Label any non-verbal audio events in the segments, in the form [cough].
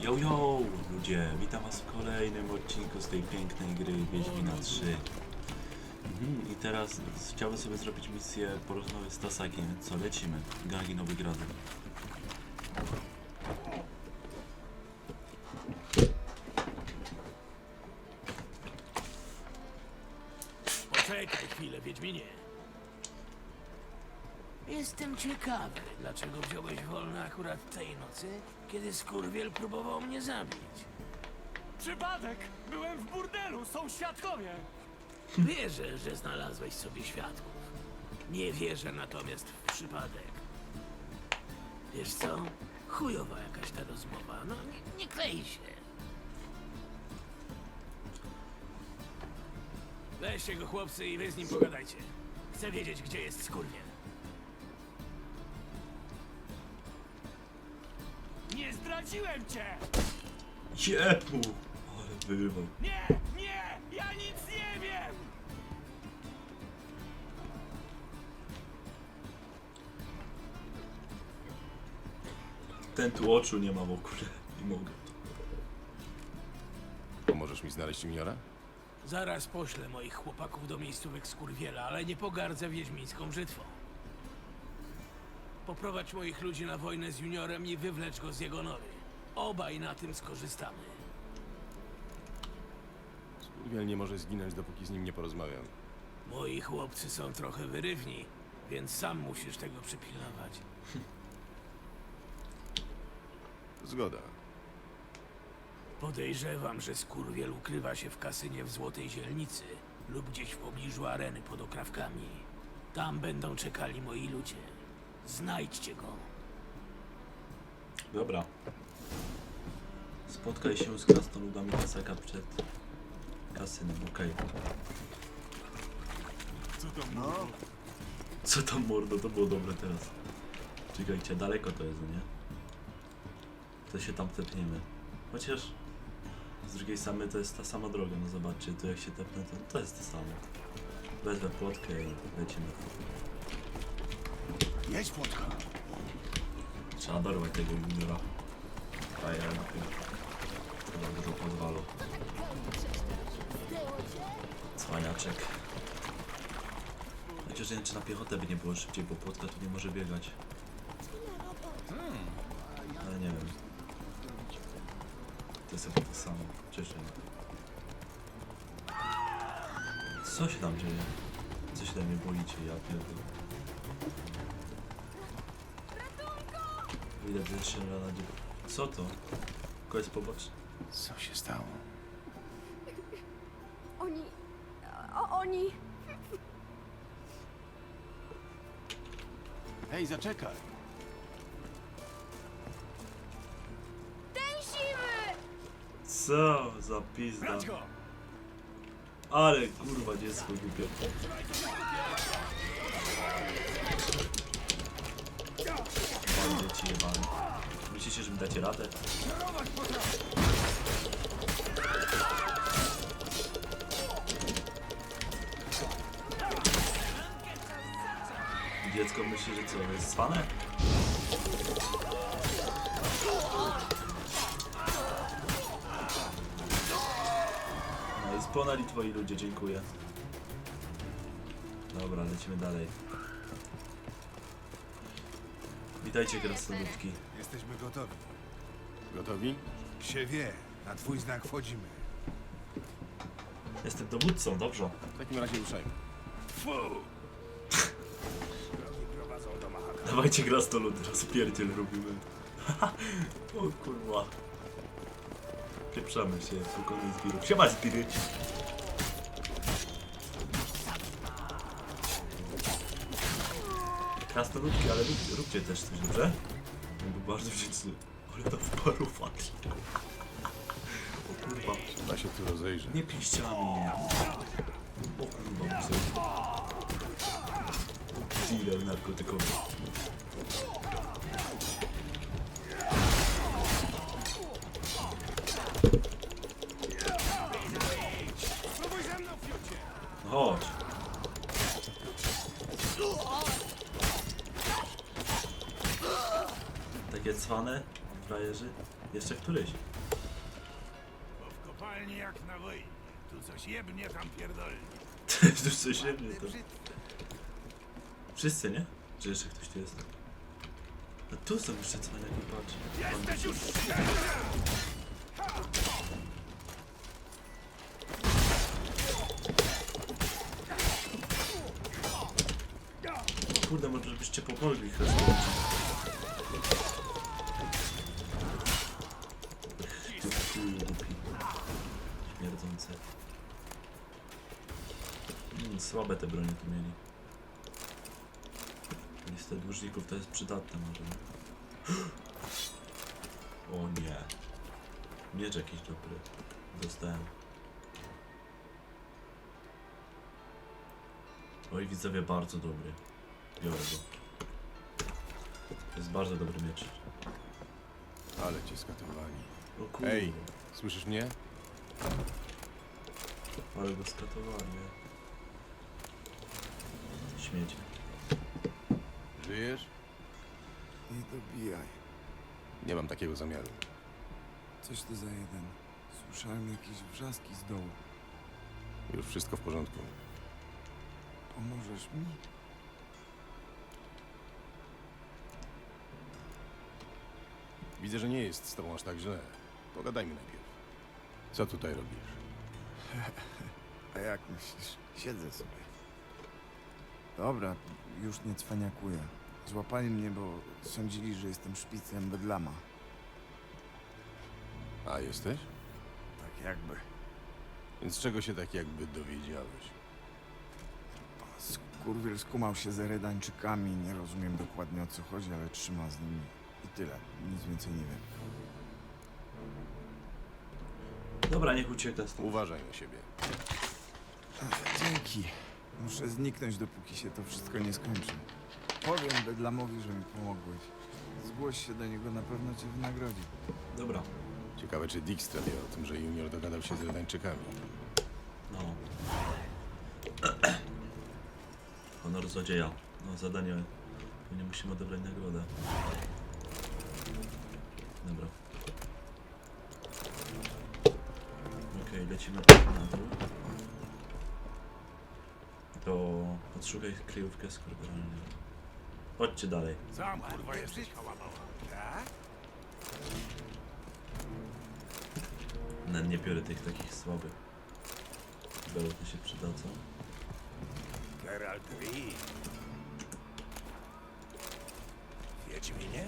Yo, yo, ludzie, witam was w kolejnym odcinku z tej pięknej gry Wiedźmina 3. Mhm, I teraz chciałbym sobie zrobić misję porozmawiać z Tasakiem, co, lecimy. Gangi Nowigradu. Poczekaj chwilę, Wiedźminie. Jestem ciekawy, dlaczego wziąłeś wolno akurat tej nocy, kiedy skurwiel próbował mnie zabić. Przypadek! Byłem w burdelu, są świadkowie! Wierzę, że znalazłeś sobie świadków. Nie wierzę natomiast w przypadek. Wiesz co? Chujowa jakaś ta rozmowa. No, nie, nie klei się. Weźcie go, chłopcy, i wy z nim pogadajcie. Chcę wiedzieć, gdzie jest skurwiel. Nie zdradziłem cię! Jepu! Ale wyrwał. Nie, nie! Ja nic nie wiem! Ten tu oczu nie ma w ogóle. Nie mogę. Pomożesz mi znaleźć juniora? Zaraz poślę moich chłopaków do miejscówek skurwiela, ale nie pogardzę wiedźmińską brzytwą. Poprowadź moich ludzi na wojnę z juniorem i wywlecz go z jego nory. Obaj na tym skorzystamy. Skurwiel nie może zginąć, dopóki z nim nie porozmawiam. Moi chłopcy są trochę wyrywni, więc sam musisz tego przypilnować. [laughs] Zgoda. Podejrzewam, że skurwiel ukrywa się w kasynie w Złotej Zielnicy lub gdzieś w pobliżu areny pod okrawkami. Tam będą czekali moi ludzie. Znajdźcie go. Dobra. Spotkaj się z krasnoludami Tasaka przed kasynem, okej. Co tam mordo, to było dobre teraz. Czekajcie, daleko to jest, no nie? To się tam tepniemy. Chociaż z drugiej strony to jest ta sama droga, no zobaczcie, tu jak się tepnę, to, to jest to samo. Wezmę płotkę i lecimy. Jedź, płotka! Trzeba dorwać tego juniora. A ja na tym. Chyba dużo pozwalo. Cwaniaczek. Chociaż nie wiem, czy na piechotę by nie było szybciej, bo płotka tu nie może biegać. Ale nie wiem. To jest chyba to samo. Cieszę mnie. Co się tam dzieje? Co się tam mnie boicie? Ja pierdolę. Się rana dzieje. Co to? Kość poboczny. Co się stało? Oni. O, oni. Hej, zaczekaj! Tęsimy! Co za pizda. Brać go! Ale kurwa dziecko głupie. Dzieci jebane. Myślicie, że mi dacie radę? Dziecko myśli, że co, jest cwane? No i twoi ludzie, dziękuję. Dobra, lecimy dalej. Witajcie krasnoludki. Jesteśmy gotowi. Gotowi? Się wie, na twój znak wchodzimy. Jestem dowódcą, dobrze. W takim razie ruszajmy. Dawajcie krasnoludy, rozpierdziel robimy. [laughs] o kurwa. Pieprzamy się, pokonaj zbirów. Siema zbiry! Krasnoludki, ale rób, róbcie też coś, dobrze? Byłbym bardzo wdzięczny. Ale to wparowali. o kurwa. Trzeba się tu rozejrzeć. Nie piszcie mnie. O kurwa, muszę. Dealer narkotykowy. Cwane, frajerzy. Jeszcze któryś. Bo w kopalni jak na wojnie. Tu coś jebnie, tam pierdolnie. [laughs] Tu coś jednie to. Wszyscy, nie? Czy jeszcze ktoś tu jest? No tu są jeszcze cwaniaki, patrz. Jesteś już Kurde, może byście pomogli ich tu mieli. Listę dłużników to jest przydatne może, nie? [gasps] O nie. Miecz jakiś dobry. Dostałem. Oj, widzowie, bardzo dobry. Biorę go. To jest bardzo dobry miecz. Ale cię skatowali. O kurde. Ej. Słyszysz mnie? Ale go skatowali, Żyjesz? Nie dobijaj. Nie mam takiego zamiaru. Coś to za jeden. Słyszałem jakieś wrzaski z dołu. Już wszystko w porządku. Pomożesz mi? Widzę, że nie jest z tobą aż tak źle. Pogadajmy najpierw. Co tutaj robisz? [laughs] A jak myślisz? Siedzę sobie. Dobra, już nie cwaniakuję. Złapali mnie, bo sądzili, że jestem szpicem Bedlama. A jesteś? Tak jakby. Więc czego się tak jakby dowiedziałeś? Skurwiel skumał się z Eredańczykami. Nie rozumiem dokładnie o co chodzi, ale trzyma z nimi. I tyle. Nic więcej nie wiem. Dobra, niech ucieka stąd. Uważaj na siebie. Ach, dzięki. Muszę zniknąć, dopóki się to wszystko nie skończy. Powiem Bedlamowi, że mi pomogłeś. Zgłoś się do niego, na pewno cię wynagrodzi. Dobra. Ciekawe, czy Dijkstra wie o tym, że Junior dogadał się z Redańczykami. No. [clears throat] Honor złodzieja. No, zadanie. Nie musimy odebrać nagrodę. Dobra. Okej, lecimy na dół. To podszukaj kryjówkę skurwelnie. Chodźcie dalej. Sam kurwa jesteś hałamała. Tak? Nie biorę tych takich słabych. Bełty się przydadzą. Geralt Rii. Wiedźminie?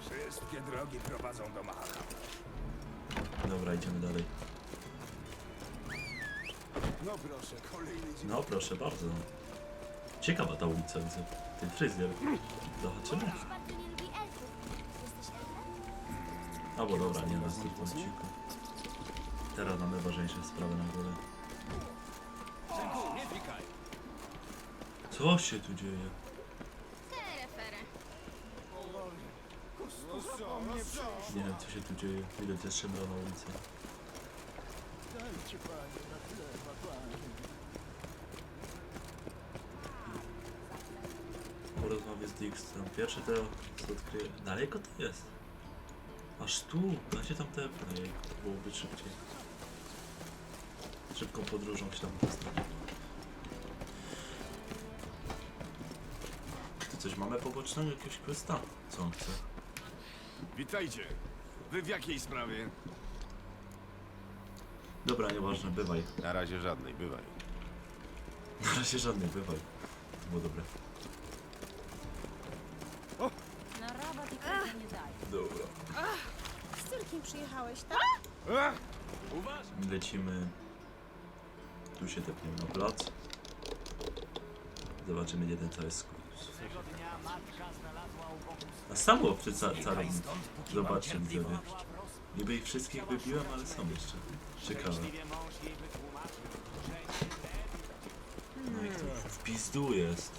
Wszystkie drogi prowadzą do Mahakam. Dobra, idziemy dalej. No proszę, kolejny dzień. No proszę bardzo. Ciekawa ta ulica, widzę. Ten fryzjer. Zobaczymy. Bardzo nie lubi elfów. Jesteś elfem? Albo dobra, nie nas tylko odcinku. Teraz mamy ważniejsze sprawy na górę. Synku, nie pikaj. Co się tu dzieje? Nie wiem co się tu dzieje. Widać jest szemra na ulicy. Porozmawiać z Dijkstrą. Pierwsze to co odkryję. Daleko to jest. Aż tu. Dajcie tam te. Ej, to byłoby szybciej. Szybką podróżą się tam dostać. Ty coś mamy pobocznego? Jakiegoś questa? Co on chce? Witajcie. Wy w jakiej sprawie? Dobra, nieważne, bywaj. Na razie żadnej, bywaj. Na razie żadnych, bywaj. To było dobre. Na rabat i kredyt nie daje. Dobra. Z córkiem przyjechałeś, tak? Lecimy. Tu się tepniemy na plac. Zobaczymy cały matka znalazła u boku A samo przed ca mam Zobaczcie. Niby ich wszystkich wybiłem, ale są jeszcze. Ciekawe. No i tu w pizdu jest.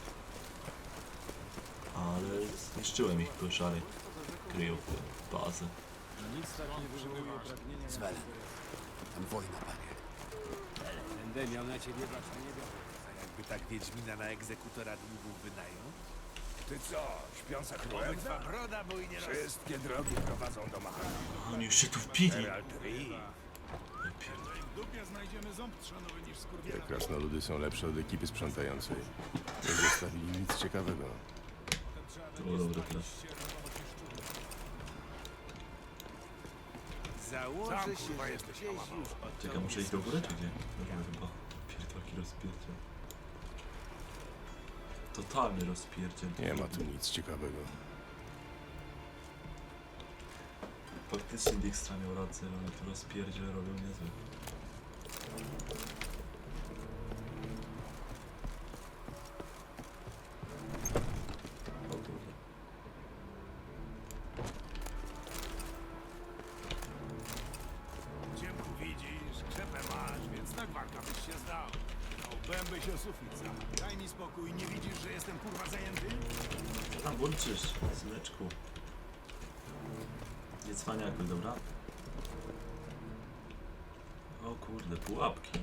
Ale zniszczyłem ich koszary. Kryjówkę, bazę. Zwelen. Tam wojna, panie. Będę miał na ciebie bacznie nie biorę. A jakby tak Wiedźmina na egzekutora długów wynajął? Ty co, śpiąca królewna? broda bujnie nas. Wszystkie drogi prowadzą do Mahana. Oni już się tu wpili. Geralt Ree. Ja pierdolę. W dupie znajdziemy ząb trzanowy niż Te skurwiela. krasnoludy są lepsze od ekipy sprzątającej. Nie zostawili nic ciekawego. To było dobre teraz. Założę się, chyba jesteś hamama. Czekaj, muszę iść do góry czy gdzie? Dobra, chyba. Pierdolki rozpierdziel. Totalny rozpierdziel. Nie ma tu nic ciekawego. Faktycznie Dijkstra miał rację, ale tu rozpierdziel robią niezły. Spokój, nie widzisz, że jestem kurwa zajęty? Co tam burczysz, syneczku? Nie cwaniakuj, dobra? O kurde, pułapki.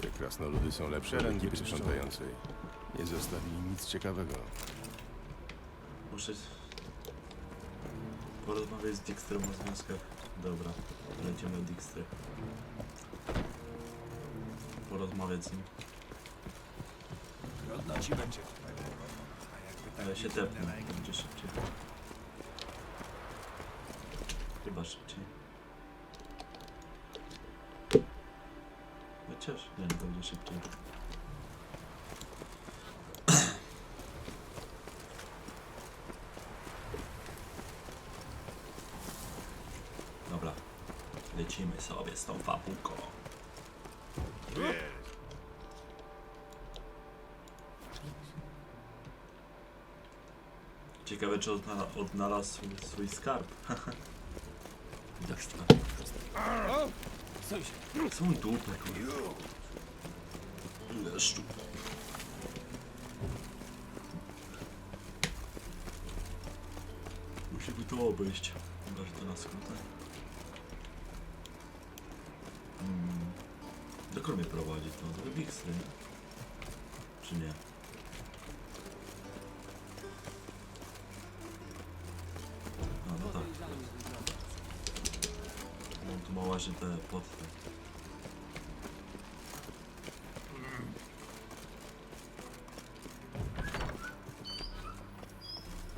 Te krasnoludy są lepsze od ekipy sprzątającej. Nie zostawili nic ciekawego. Muszę porozmawiać z Dijkstrem o związkach. Dobra, lecimy do Dijkstry. Porozmawiać z nim. Trudno ci będzie tutaj. A jakby tak Ale się dziwne tepnę, będzie szybciej. Chyba szybciej. Chociaż, nie, nie będzie szybciej. Dobra, lecimy sobie z tą fabułką. Ciekawe, czy odnala odnalazł swój, skarb. Jak strasznie. Są dupy, kurwa. Ile szczup. Musimy to obejść. Chyba, że to na skrótę. Hmm. Dokąd mnie prowadzi to? Do nie? Czy nie? Tu ma właśnie te płotwy.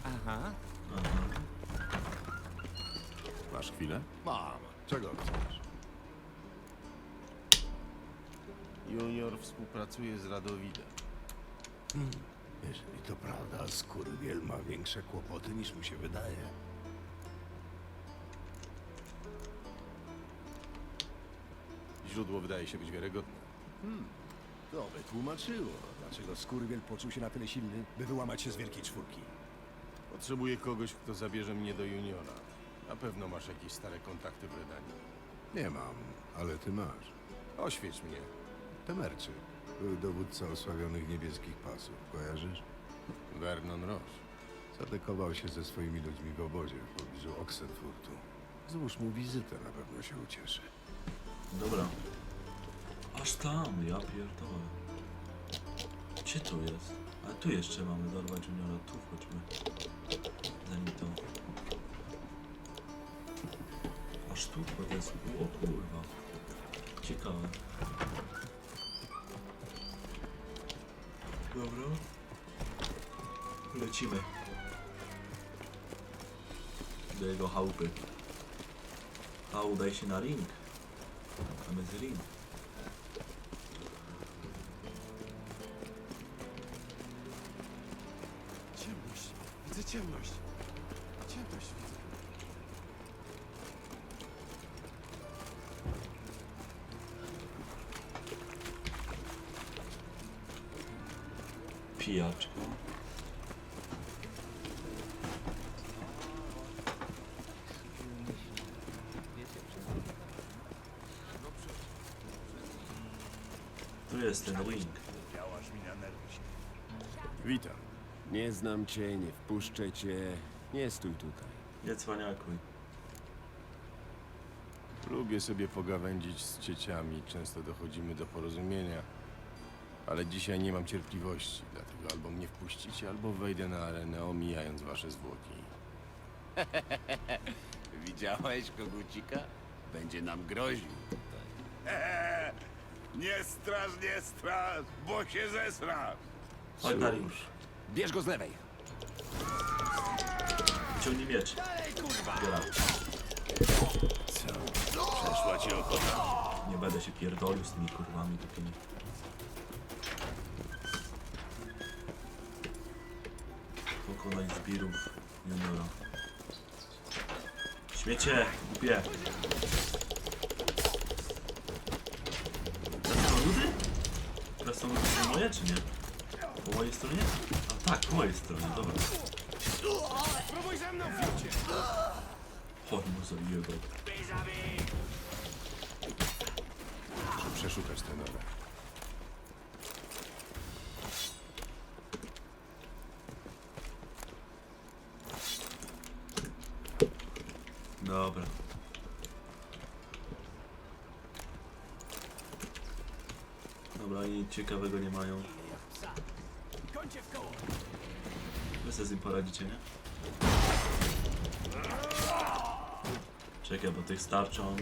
Aha. Aha. Masz chwilę? Mam. Czego chcesz? Junior współpracuje z Radowidem. Jeżeli to prawda, skurwiel ma większe kłopoty niż mu się wydaje. Źródło wydaje się być wiarygodne. To by tłumaczyło, dlaczego skurwiel poczuł się na tyle silny, by wyłamać się z wielkiej czwórki. Potrzebuję kogoś, kto zabierze mnie do juniora. Na pewno masz jakieś stare kontakty w Redanii. Nie mam, ale ty masz. Oświeć mnie. Temerczyk. Był dowódca osławionych niebieskich pasów. Kojarzysz? Vernon Roche. Zadekował się ze swoimi ludźmi w obozie w pobliżu Oxenfurtu. Złóż mu wizytę, na pewno się ucieszy. Dobra. Aż tam, ja pierdolę. Gdzie to jest? Ale tu jeszcze mamy dorwać juniora, tu chodźmy. Zanim to... Aż tu to jest, o kurwa. Ciekawe. Dobra. Lecimy. Do jego chałupy. A udaj się na ring. Jest ring. Ciemność. Widzę ciemność. Ciemność widzę. Pijaczka. Tu jest ten ring. Witam. Nie znam cię, nie wpuszczę cię. Nie stój tutaj. Nie cwaniakuj. Lubię sobie pogawędzić z cieciami. Często dochodzimy do porozumienia. Ale dzisiaj nie mam cierpliwości, dlatego albo mnie wpuścicie, albo wejdę na arenę, omijając wasze zwłoki. [laughs] Widziałeś kogucika? Będzie nam groził. [laughs] Nie straż, nie straż, bo się zesrasz. Chodź Dariusz, Bierz go z lewej. ciągnij miecz. Zbieram. Przeszła ci ochota. Nie będę się pierdolił z tymi kurwami takimi. Pokonać zbirów juniora. Śmiecie, głupie. Moje czy nie? Po mojej stronie? A tak, po mojej stronie, dobra. Spróbuj ze mną. Chodź mu zabiję go. Muszę przeszukać tę norę. Dobra. Dobra, nic ciekawego nie mają. Wy sobie z nim poradzicie, nie? Czekaj, bo tych starczą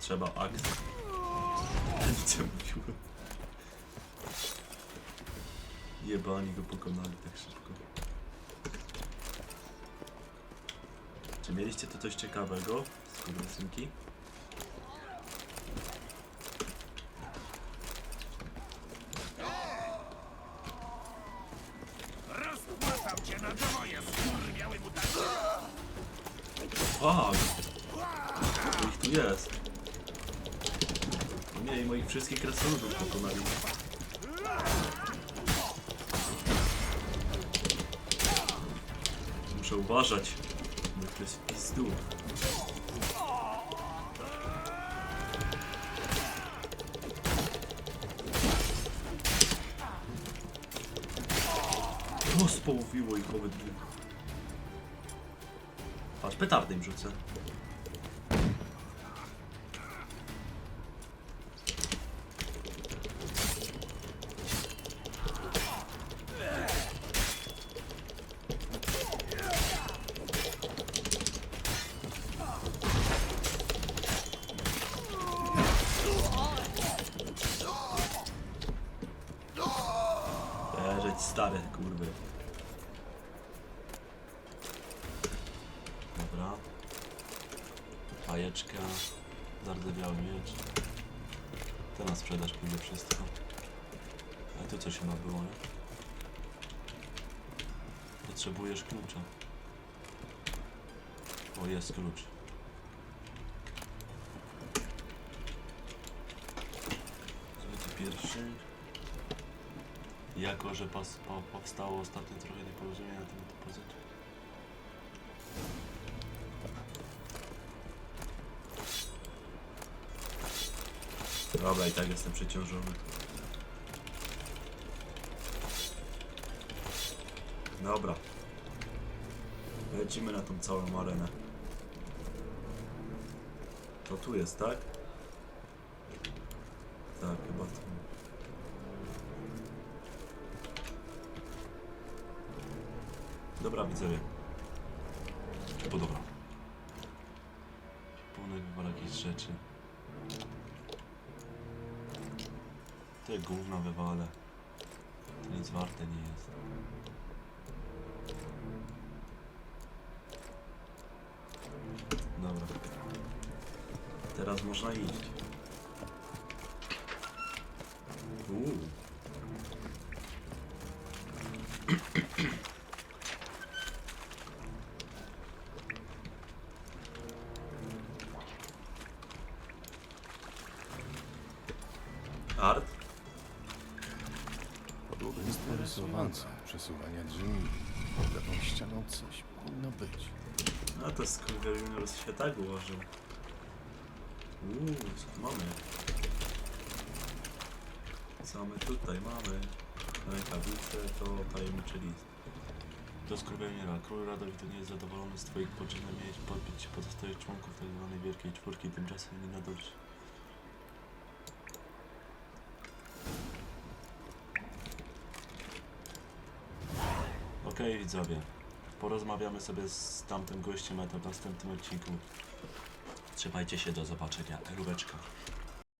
trzeba. Nic [laughs] nie mówiłem. Jebani go pokonali tak szybko. Czy mieliście tu coś ciekawego? Skurwysynki? Rozpłacam Muszę uważać, bo to jest pizdu. Rozpołowiło ich obydwu. Patrz, petardy im rzucę. Stare, kurwy. Dobra. Fajeczka. Zardzewiały miecz. Na sprzedaż pójdzie wszystko. A tu coś chyba było, nie? Potrzebujesz klucza. O, jest klucz. Zbyty pierwszy. Jako, że pas, po, powstało ostatnio trochę nieporozumienie na temat depozytu. Dobra, i tak jestem przeciążony. Dobra. Lecimy na tą całą arenę. To tu jest, tak? Tak, chyba tu. Dobra, widzowie. Bo dobra. Punek wywala jakieś rzeczy. Te gówna wywalę. To nic warte nie jest. Dobra. Teraz można iść. No coś powinno być. No to Skurwiel się tak ułożył. Uuu, co tu mamy? Co my tutaj mamy? Rękawice to tajemniczy list. Do Skurwielmira. Król Radowi to nie jest zadowolony z twoich poczynów. Miałeś podbić pozostałych członków tak tzw. Wielkiej Czwórki. Tymczasem nie nadąży. Okej, okay, widzowie. Porozmawiamy sobie z tamtym gościem, a to w następnym odcinku. Trzymajcie się, do zobaczenia. Elóweczka.